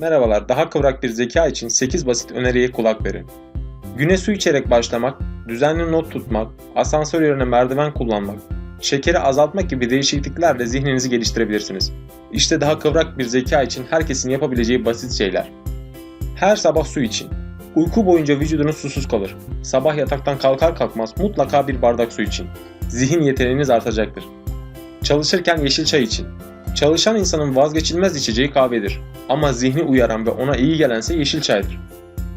Merhabalar, daha kıvrak bir zeka için 8 basit öneriye kulak verin. Güne su içerek başlamak, düzenli not tutmak, asansör yerine merdiven kullanmak, şekeri azaltmak gibi değişikliklerle zihninizi geliştirebilirsiniz. İşte daha kıvrak bir zeka için herkesin yapabileceği basit şeyler. Her sabah su için. Uyku boyunca vücudunuz susuz kalır. Sabah yataktan kalkar kalkmaz mutlaka bir bardak su için. Zihin yeteneğiniz artacaktır. Çalışırken yeşil çay için. Çalışan insanın vazgeçilmez içeceği kahvedir. Ama zihni uyaran ve ona iyi gelense yeşil çaydır.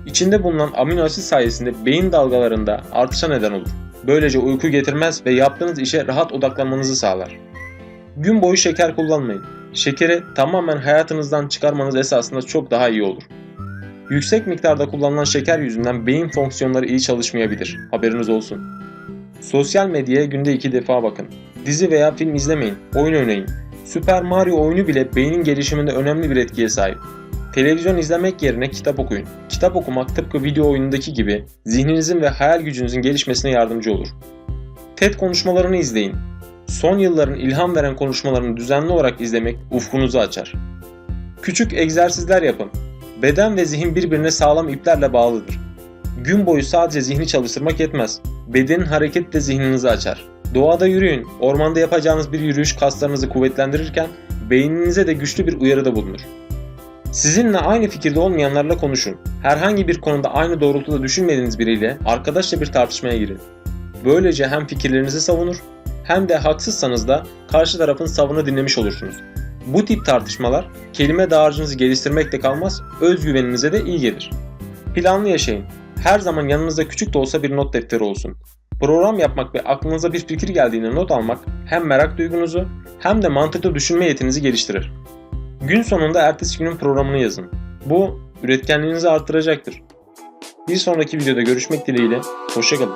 İçinde bulunan amino asit sayesinde beyin dalgalarında artışa neden olur. Böylece uyku getirmez ve yaptığınız işe rahat odaklanmanızı sağlar. Gün boyu şeker kullanmayın. Şekeri tamamen hayatınızdan çıkarmanız esasında çok daha iyi olur. Yüksek miktarda kullanılan şeker yüzünden beyin fonksiyonları iyi çalışmayabilir. Haberiniz olsun. Sosyal medyaya günde iki defa bakın. Dizi veya film izlemeyin, oyun oynayın. Süper Mario oyunu bile beynin gelişiminde önemli bir etkiye sahip. Televizyon izlemek yerine kitap okuyun. Kitap okumak tıpkı video oyunundaki gibi zihninizin ve hayal gücünüzün gelişmesine yardımcı olur. TED konuşmalarını izleyin. Son yılların ilham veren konuşmalarını düzenli olarak izlemek ufkunuzu açar. Küçük egzersizler yapın. Beden ve zihin birbirine sağlam iplerle bağlıdır. Gün boyu sadece zihni çalıştırmak yetmez. Bedenin hareketi de zihninizi açar. Doğada yürüyün. Ormanda yapacağınız bir yürüyüş kaslarınızı kuvvetlendirirken beyninize de güçlü bir uyarıda bulunur. Sizinle aynı fikirde olmayanlarla konuşun. Herhangi bir konuda aynı doğrultuda düşünmediğiniz biriyle arkadaşça bir tartışmaya girin. Böylece hem fikirlerinizi savunur hem de haksızsanız da karşı tarafın savını dinlemiş olursunuz. Bu tip tartışmalar kelime dağarcığınızı geliştirmekle kalmaz, özgüveninize de iyi gelir. Planlı yaşayın. Her zaman yanınızda küçük de olsa bir not defteri olsun. Program yapmak ve aklınıza bir fikir geldiğinde not almak hem merak duygunuzu hem de mantıklı düşünme yetinizi geliştirir. Gün sonunda ertesi günün programını yazın. Bu üretkenliğinizi arttıracaktır. Bir sonraki videoda görüşmek dileğiyle, hoşçakalın.